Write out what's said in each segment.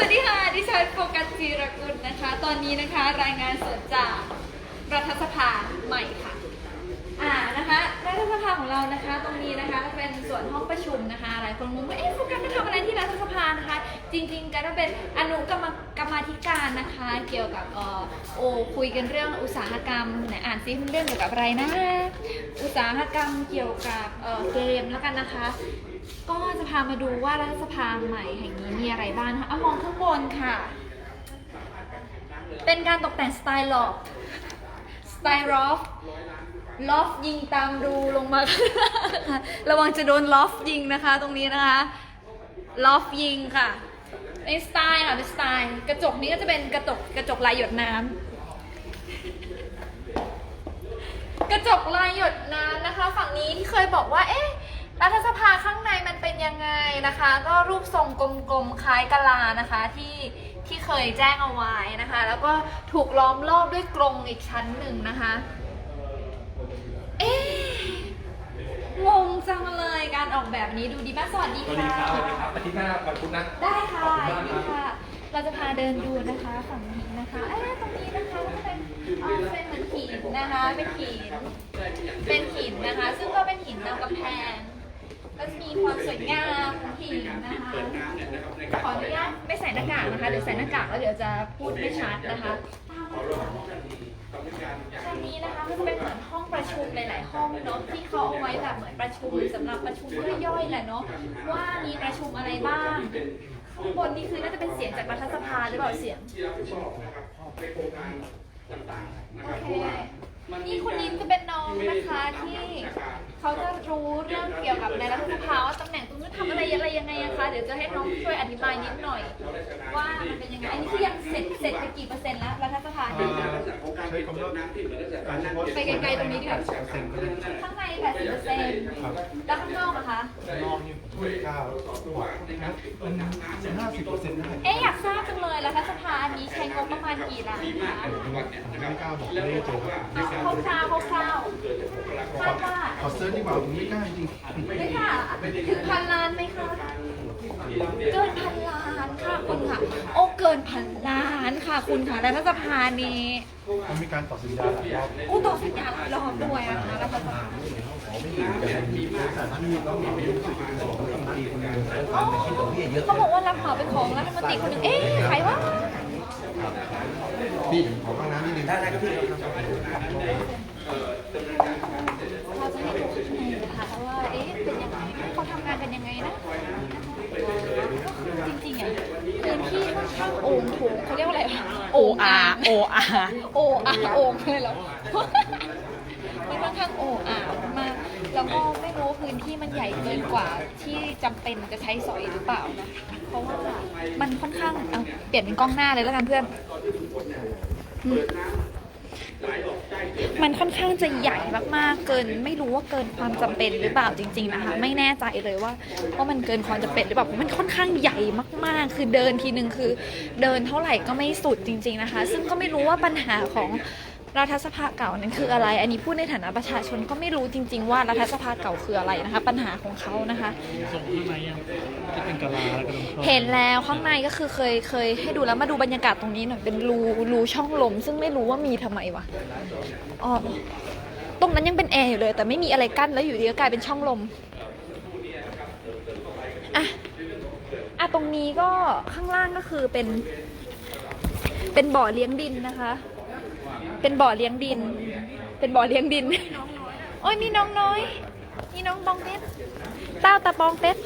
สวัสดีค่ะ ดิฉันโฟกัสจีรกุลนะคะ ตอนนี้นะคะรายงานสดจากรัฐสภาใหม่ค่ะ อ่านะคะรัฐสภาของเรานะคะ ตรงนี้นะคะก็เป็นส่วนห้องประชุมนะคะ หลายคนงงว่าเอ๊ะโฟกัสมาทำอะไรที่รัฐสภานะคะ จริงๆก็จะเป็นอนุกรรมกรรมาธิการนะคะ เกี่ยวกับเอ่อโอคุยกันเรื่องอุตสาหกรรมไหนอ่านซิเรื่องเกี่ยวกับอะไรนะ อุตสาหกรรมเกี่ยวกับเอ่อเกมแล้วกันนะคะ ก็จะพามาดูว่ารัฐสภาใหม่แห่งนี้มีอะไรบ้างนะคะเอามองข้างบนค่ะ เป็นการตกแต่งสไตล์ลอฟสไตล์ลอฟลอฟยิงตามรูลงมา ระวังจะโดนลอฟยิงนะคะ ตรงนี้นะคะลอฟยิงค่ะเป็นสไตล์ค่ะเป็นสไตล์กระจกนี้ก็จะเป็นกระจกกระจกลายหยดน้ำกระจกลายหยดน้ำนะคะ ฝั่งนี้ที่เคยบอกว่าเอ๊ะ รัฐสภาข้างในมันเป็นยังไงนะคะ ก็รูปทรงกลมๆคล้ายกะลานะคะที่ที่เคยแจ้งเอาไว้นะคะ แล้วก็ถูกล้อมรอบด้วยกรงอีกชั้นหนึ่งนะคะ เอ๊ะงงจังเลยการออกแบบนี้ดูดีมากสวัสดีสวัสดีค่ะ ครับสวัสดีครับอาทิตย์หน้าวันพุธนะ ได้ค่ะขอบคุณมากดีครับ ค่ะ เราจะพาเดินดูนะคะฝั่งนี้นะคะเอ๊ะตรงนี้นะคะก็เป็นเอ่อเป็นเหมือนหินนะคะ เป็นหิน เป็นหินนะคะ ซึ่งก็เป็นหินตามกำแพง ก็จะมีความสวยงามของหินนะคะขออนุญาตไม่ใส่หน้ากากนะคะเดี๋ยวใส่หน้ากากแล้วเดี๋ยวจะพูดไม่ชัดนะคะตรงนี้นะคะมันจะเป็นเหมือนห้องประชุมหลาย ๆ ห้องเนาะที่เขาเอาไว้แบบเหมือนประชุมสำหรับประชุมย่อยๆแหละเนาะว่ามีประชุมอะไรบ้างข้างบนนี่คือน่าจะเป็นเสียงจากรัฐสภาหรือเปล่าเสียงโอเคนี่คุณนิมจะเป็นน้องนะคะที่ เขาจะรู้เรื่องเกี่ยวกับในรัฐสภาว่าตำแหน่งตรงนี้ทำอะไรอะไรยังไงอะคะ เดี๋ยวจะให้น้องช่วยอธิบายนิดหน่อย ว่ามันเป็นยังไง อันนี้คือยังเสร็จเสร็จไปกี่เปอร์เซ็นต์แล้วรัฐสภาเนี่ยใช้คำว่าการเฉพาะไปไกลๆตรงนี้ดีกว่าเซ็นก็ได้ข้างใน80เปอร์เซ็นต์แล้วข้างนอกอะคะ นอกนี่ผมไม่กล้าบอกนะมันห้าสิบเปอร์เซ็นต์ได้เอ๊ะอยากทราบจังเลยรัฐสภาอันนี้ใช้งบประมาณกี่ล้านคะผมไม่กล้าบอกไม่ได้เจอครับไม่กล้าคร่าวๆคร่าวๆคาดว่าขอเซิร์ชดีกว่าผมไม่กล้าจริงไม่ค่ะถึงพันล้านไหมคะเกินพันล้าน ค่ะคุณค่ะ โอ้เกินพันล้านค่ะคุณค่ะรัฐสภานี้มันมีการต่อสัญญาหลายรอบโอ้ต่อสัญญาหลายรอบด้วยนะคะรัฐสภาอ๋อเขาบอกว่ารับเหมาเป็นของรัฐมนตรีคนหนึ่งเอ๊ะใครวะพี่ขอข้างน้ำนิดนึงได้ได้ครับพี่เราจะให้ดูข้างในนะคะว่าเอ๊ะเป็นยังไงเขาทำงานกันยังไงนะก็คือจริงๆอะ พื้นที่ค่อนข้างโอ่งโถงเขาเรียกว่าอะไรวะโออา โออาโอ้อาโอ่งเลยเหรอ มันค่อนข้างโอ้อามากแล้วก็ไม่รู้ว่าพื้นที่มันใหญ่เกินกว่าที่จำเป็นจะใช้สอยหรือเปล่านะ เพราะว่ามันค่อนข้างเอาเปลี่ยนเป็นกล้องหน้าเลยแล้วกันเพื่อน อืม มันค่อนข้างจะใหญ่มากๆ เกิน ไม่รู้ว่าเกินความจำเป็นหรือเปล่าจริง ๆนะคะ ไม่แน่ใจเลยว่าว่ามันเกินความจำเป็นหรือเปล่าเพราะมันค่อนข้างใหญ่มากๆ คือเดินทีนึงคือ เดินเท่าไหร่ก็ไม่สุดจริง ๆนะคะ ซึ่งก็ไม่รู้ว่าปัญหาของ รัฐสภาเก่านั้นคืออะไร อันนี้พูดในฐานะประชาชนก็ไม่รู้จริง ๆ ว่ารัฐสภาเก่าคืออะไรนะคะ ปัญหาของเขานะคะ ส่งข้างในยังที่เป็นกะลาแล้วก็ต้องชอบเห็นแล้วข้างในก็คือเคยเคยให้ดูแล้วมาดูบรรยากาศตรงนี้หน่อยเป็นรูรูช่องลม ซึ่งไม่รู้ว่ามีทำไมวะอ๋อตรงนั้นยังเป็นแอร์อยู่เลย แต่ไม่มีอะไรกั้นแล้วอยู่ดีก็กลายเป็นช่องลมอะอะตรงนี้ก็ข้างล่างก็คือเป็น เป็นบ่อเลี้ยงดินนะคะ เป็นบ่อเลี้ยงดิน เป็นบ่อเลี้ยงดิน โอ้ยมีน้องน้อย มีน้องบองเป็ดเต้าตาปองเป็ด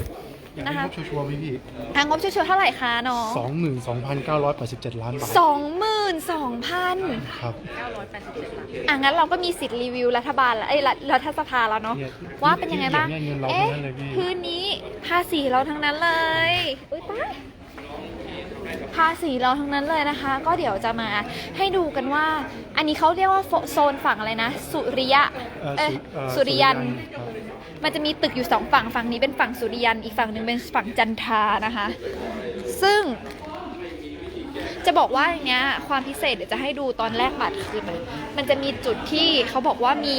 อย่างนะนี้คะงบชัวร์ๆไหมพี่ทางงบเฉยๆเท่าไหร่คะน้องสองหมื่นสองพันเก้าร้อยแปดสิบเจ็ดล้านบาทสองหมื่นสองพันครับอะงั้นเราก็มีสิทธิ์รีวิวรัฐบาลแล้วเอ้ยรัฐรัฐสภาแล้วเนาะเนี่ยว่าเป็นยังไงบ้างที่เหยียบเนี่ยเงินเราเอ๊ะทั้งนั้นเลยพี่ พื้นนี้ภาษีเราทั้งนั้นเลย อุ้ยตาย ภาษีเราทั้งนั้นเลยนะคะ ก็เดี๋ยวจะมาให้ดูกันว่า อันนี้เขาเรียกว่าโซนฝั่งอะไรนะ สุริยะเอ่อเอ้ยสุเอ่อสุริยันครับมันจะมีตึกอยู่สองฝั่งฝั่งนี้เป็นฝั่งสุริยัน อีกฝั่งหนึ่งเป็นฝั่งจันทรานะคะ ซึ่งจะบอกว่าอย่างเงี้ยความพิเศษเดี๋ยวจะให้ดูตอนแรกบัตรคือมันมันจะมีจุดที่เขาบอกว่ามี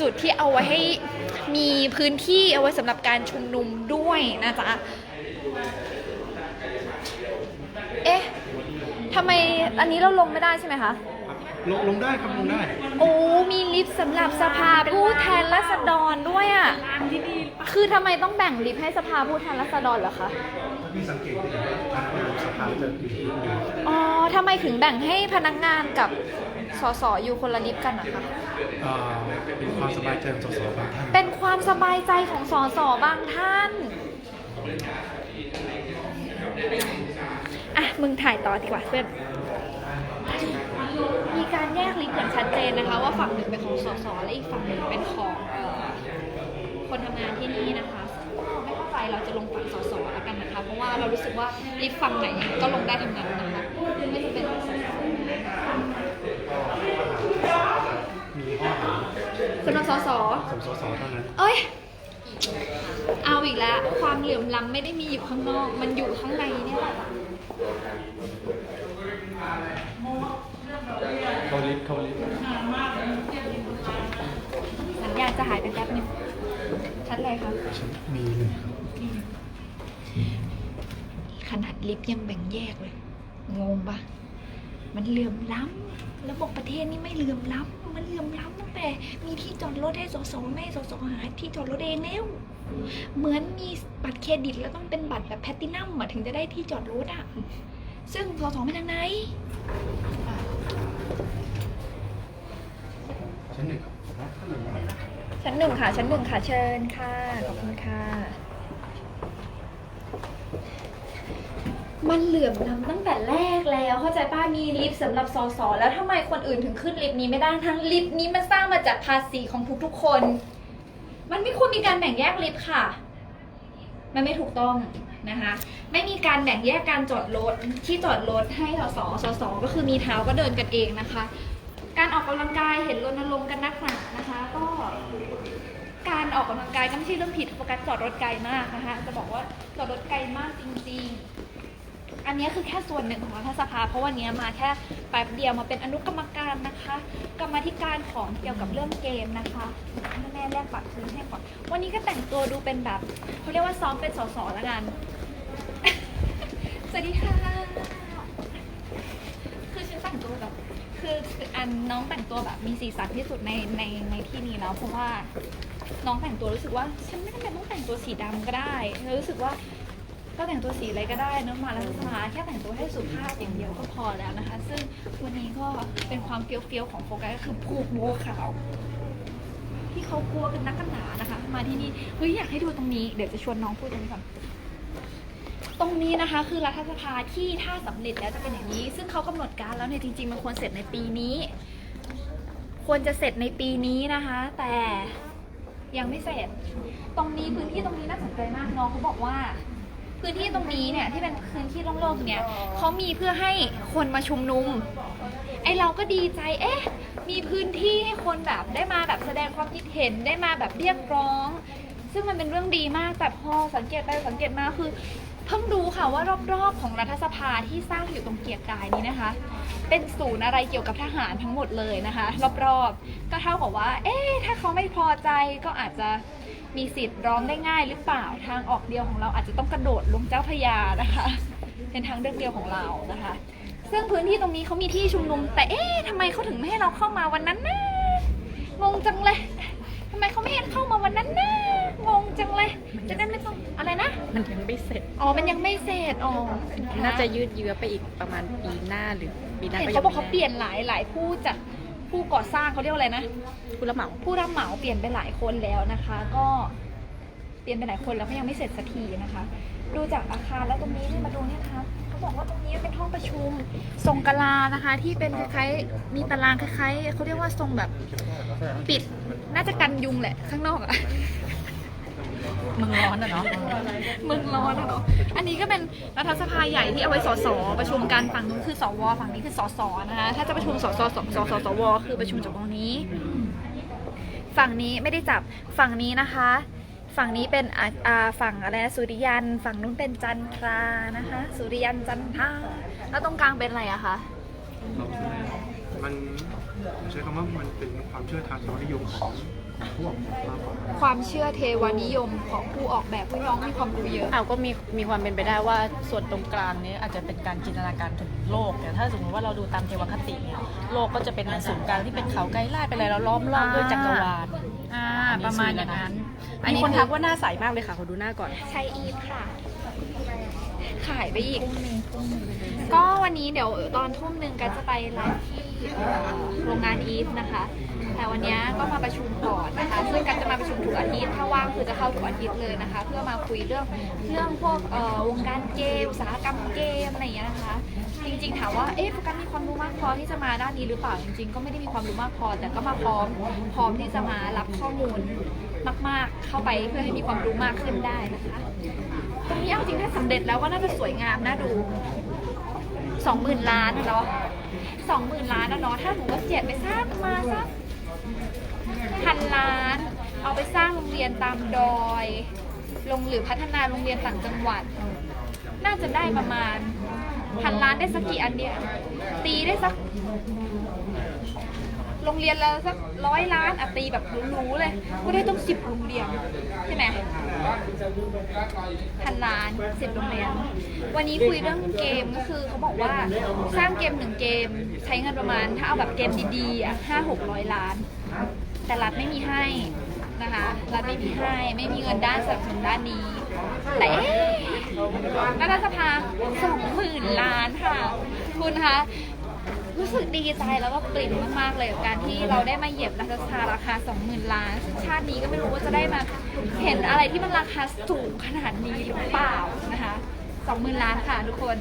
จุดที่เอาไว้ให้มีพื้นที่เอาไว้สำหรับการชุมนุมด้วยนะจ๊ะ ทำไมอันนี้เราลงไม่ได้ใช่ไหมคะ ลงลงได้ครับลงได้โอ้ มีลิฟต์สำหรับสภาผู้แทนราษฎรด้วยอะ คือทำไมต้องแบ่งลิฟต์ให้สภาผู้แทนราษฎรเหรอคะ พี่สังเกตได้ว่าพนักงานสภาจะอยู่ที่นี่อ๋อทำไมถึงแบ่งให้พนักงานกับสสอยู่คนละลิฟต์กันนะคะเอ่อเป็นความสบายใจของสสบางท่านเป็นความสบายใจของสสบางท่านอะ มึงถ่ายต่อดีกว่าเพื่อน มีการแยกลิฟต์อย่างชัดเจนนะคะ ว่าฝั่งหนึ่งเป็นของสสและอีกฝั่งหนึ่งเป็นของเอ่อคนทำงานที่นี่นะคะไม่เข้าใจเราจะลงฝั่งสสแล้วกันนะคะ เพราะว่าเรารู้สึกว่าลิฟต์ฝั่งไหนก็ลงได้ทั้งนั้นนะคะไม่จะเป็นสสมีข้อหาคุณสสสมสสเท่านั้น เอ้ยเอาอีกแล้ว ความเหลื่อมล้ำไม่ได้มีอยู่ข้างนอก มันอยู่ข้างในเนี่ยแหละ เขาลิฟต์เขาลิฟต์สัญญาณจะหายไปแป๊บนึงชัดเลยค่ะฉันมีหนึ่งครับขนาดลิฟต์ยังแบ่งแยกเลย งงปะ มันเหลื่อมล้ำระบบประเทศนี่ไม่เหลื่อมล้ำมันเหลื่อมล้ำตั้งแต่ มีที่จอดรถให้สสไม่ให้สสหาที่จอดรถเองแล้วเหมือนมีบัตรเครดิตแล้วต้องเป็นบัตรแบบแพลตตินัมอะถึงจะได้ที่จอดรถอะซึ่งสสไม่ทางไหนชั้นหนึ่งครับท่านหนึ่งครับชั้นหนึ่งค่ะ ชั้นหนึ่งค่ะ เชิญค่ะ ขอบคุณค่ะ มันเหลื่อมล้ำตั้งแต่แรกแล้ว เข้าใจป้ามีลิฟต์สำหรับสอสอแล้วทำไมคนอื่นถึงขึ้นลิฟต์นี้ไม่ได้ทั้งลิฟต์นี้มันสร้างมาจากภาษีของทุกๆคน มันไม่ควรมีการแบ่งแยกลิฟต์ค่ะ มันไม่ถูกต้องนะคะ ไม่มีการแบ่งแยกการจอดรถที่จอดรถให้สอสอสสก็คือมีเท้าก็เดินกันเองนะคะ การออกกำลังกายเห็นรณรงค์กันนักหนานะคะ ก็การออกกำลังกายก็ไม่ใช่เรื่องผิดโฟกัสจอดรถไกลมากนะคะ จะบอกว่าจอดรถไกลมากจริง ๆ อันนี้คือแค่ส่วนหนึ่งของรัฐสภา เพราะวันนี้มาแค่แป๊บเดียวมาเป็นอนุกรรมการนะคะ กรรมธิการของเกี่ยวกับเรื่องเกมนะคะแม่แลกบัตรคืนให้ก่อนวันนี้ก็แต่งตัวดูเป็นแบบเขาเรียกว่าซ้อมเป็นสสแล้วกันสวัสดีค่ะ คือฉันแต่งตัวแบบคือคืออันน้องแต่งตัวแบบมีสีสันที่สุดในในในที่นี้แล้วเพราะว่าน้องแต่งตัวรู้สึกว่า ฉันไม่จำเป็นต้องแต่งตัวสีดำก็ได้รู้สึกว่า ก็แต่งตัวสีอะไรก็ได้เนอะมาแล้วสภาแค่แต่งตัวให้สุภาพอย่างเดียวก็พอแล้วนะคะ ซึ่งวันนี้ก็เป็นความเฟี้ยวๆของโฟกัสก็คือผูกโบว์ขาว ที่เขากลัวกันนักกันหนานะคะ มาที่นี่เฮ้ยอยากให้ดูตรงนี้เดี๋ยวจะชวนน้องพูดตรงนี้ก่อนตรงนี้นะคะคือรัฐสภาที่ถ้าสำเร็จแล้วจะเป็นอย่างนี้ ซึ่งเขากำหนดการแล้วเนี่ยจริงๆมันควรเสร็จในปีนี้ ควรจะเสร็จในปีนี้นะคะ แต่ยังไม่เสร็จ ตรงนี้พื้นที่ตรงนี้น่าสนใจมากน้องเขาบอกว่า พื้นที่ตรงนี้เนี่ยที่เป็นพื้นที่โล่งๆเนี่ยเขามีเพื่อให้คนมาชุมนุม ไอเราก็ดีใจ เอ๊ะ มีพื้นที่ให้คนแบบได้มาแบบแสดงความคิดเห็นได้มาแบบเรียกร้อง ซึ่งมันเป็นเรื่องดีมากแต่พอสังเกตไปสังเกตมาคือเพิ่งรู้ค่ะว่ารอบๆของรัฐสภาที่สร้างอยู่ตรงเกียรกายนี้นะคะ เป็นศูนย์อะไรเกี่ยวกับทหารทั้งหมดเลยนะคะ รอบๆ ก็เท่ากับว่า เอ๊ะถ้าเขาไม่พอใจก็อาจจะ มีสิทธิ์ร้องได้ง่ายหรือเปล่าทางออกเดียวของเราอาจจะต้องกระโดดลงเจ้าพระยานะคะ เป็นทางเลือกเดียวของเรานะคะ ซึ่งพื้นที่ตรงนี้เขามีที่ชุมนุม แต่เอ๊ะทำไมเขาถึงไม่ให้เราเข้ามาวันนั้นนะงงจังเลยทำไมเขาไม่ให้เข้ามาวันนั้นนะงงจังเลยจะได้ไม่ต้องอะไรนะ มันยังไม่เสร็จ อ๋อ มันยังไม่เสร็จ อ๋อ น่าจะยืดเยื้อไปอีกประมาณปีหน้าหรือปีหน้าเห็นก็เขาบอกเขายังเปลี่ยนหลายหลายผู้จัด ผู้ก่อสร้างเขาเรียกว่าอะไรนะ ผู้รับเหมาผู้รับเหมาเปลี่ยนไปหลายคนแล้วนะคะ ก็เปลี่ยนไปหลายคนแล้วก็ยังไม่เสร็จสักทีนะคะ ดูจากอาคารแล้วตรงนี้นี่มาดูเนี่ยนะคะเขาบอกว่าตรงนี้เป็นห้องประชุมทรงกะลานะคะ ที่เป็นคล้ายๆมีตารางคล้ายๆเขาเรียกว่าทรงแบบปิดน่าจะกันยุงแหละข้างนอกอะ เมืองร้อนอะเนาะเมืองร้อนอะเนาะอันนี้ก็เป็นรัฐสภาใหญ่ที่เอาไว้สสประชุมกันฝั่งนู้นคือสวฝั่งนี้คือสสนะคะถ้าจะประชุมสสสสสสวคือประชุมจากตรงนี้ ฝั่งนี้ไม่ได้จับฝั่งนี้นะคะ ฝั่งนี้เป็นอ่าอ่าฝั่งอะไรนะสุริยัน ฝั่งนู้นเป็นจันทรานะคะ สุริยันจันทราแล้วตรงกลางเป็นอะไรอะคะ มันผมใช้คำว่ามันเป็นความเชื่อทางสมนิยมของคผู้ออกแบบมากกว่าความเชื่อเทวานิยมของผู้ออกแบบผู้น้องมีความรู้เยอะเอาก็มีมีความเป็นไปได้ว่าส่วนตรงกลางนี้อาจจะเป็นการจินตนาการถึงโลกแต่ถ้าสมมติว่าเราดูตามเทวคติเนี่ยโลกก็จะเป็นศูนย์กลางที่เป็นเขาไกลล่าไปเลยแล้วล้อมรอบด้วยจักรวาลอ่าประมาณอย่างนั้น อันมีนี้คนอทักว่าหน้าใสมากเลยค่ะขอดูหน้าก่อน ใช้อีฟค่ะ ขายไปอีก ก็วันนี้เดี๋ยวตอนทุ่มหนึ่งกันจะไปไลฟ์ที่เอ่อ โรงงานอีฟนะคะ แต่วันนี้ก็มาประชุมก่อนนะคะ ซึ่งกันจะมาประชุมทุกอาทิตย์ ถ้าว่างคือจะเข้าทุกอาทิตย์เลยนะคะ เพื่อมาคุยเรื่องเรื่องพวกวงการเกมอุตสาหกรรมเกมอะไรอย่างเงี้ยนะคะ จริงๆถามว่า เอ๊ะโฟกัสมีความรู้มากพอที่จะมาด้านนี้หรือเปล่า จริงๆ ก็ไม่ได้มีความรู้มากพอ แต่ก็มาพร้อม พร้อมที่จะมารับข้อมูลมาก ๆ เข้าไปเพื่อให้มีความรู้มากขึ้นได้นะคะ ตรงนี้เอาจริงถ้าสำเร็จแล้วก็น่าจะสวยงามน่าดูสองหมื่นล้านเนาะ สองหมื่นล้านแล้วเนาะถ้าหนูว่าเจ็ดไปสร้างมาสักพันล้าน เอาไปสร้างโรงเรียนตามดอย ลงหรือพัฒนาโรงเรียนต่างจังหวัด น่าจะได้ประมาณพันล้านได้สักกี่อันเดียวตีได้สัก โรงเรียนละสักร้อยล้านอะตีแบบหรู้ๆเลยก็ได้ต้องสิบโรงเรียนใช่ไหมพันล้านสิบโรงเรียน วันนี้คุยเรื่องเกมก็คือเขาบอกว่าสร้างเกมหนึ่งเกมใช้เงินประมาณ ถ้าเอาแบบเกมดีๆอะห้าหกร้อยล้าน แต่รัฐไม่มีให้นะคะรัฐไม่มีให้ไม่มีเงินด้านสนับสนุนด้านนี้ แต่เอ๊ะรัฐสภาสองหมื่นล้านค่ะ คุณคะ รู้สึกดีใจแล้วก็ปริ่มมากๆเลยกับการที่เราได้มาเหยียบรัฐสภาราคา 20,000 ล้านซึ่งชาตินี้ก็ไม่รู้ว่าจะได้มาเห็นอะไรที่มันราคาสูงขนาดนี้หรือเปล่านะคะ20,000 ล้านค่ะทุกคน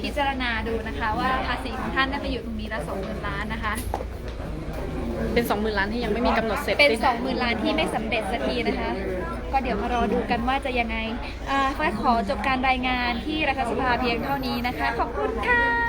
พิจารณาดูนะคะว่าภาษีของท่านได้ไปอยู่ตรงนี้ละ20,000 ล้านนะคะ เป็นสองหมื่นล้านที่ยังไม่มีกำหนดเสร็จเป็นสิ20,000 ล้านที่ไม่สำเร็จสักทีนะคะ ก็เดี๋ยวมารอดูกันว่าจะยังไงอ่าฟ้าขอจบการรายงานที่รัฐสภาเพียงเท่านี้นะคะ ขอบคุณค่ะ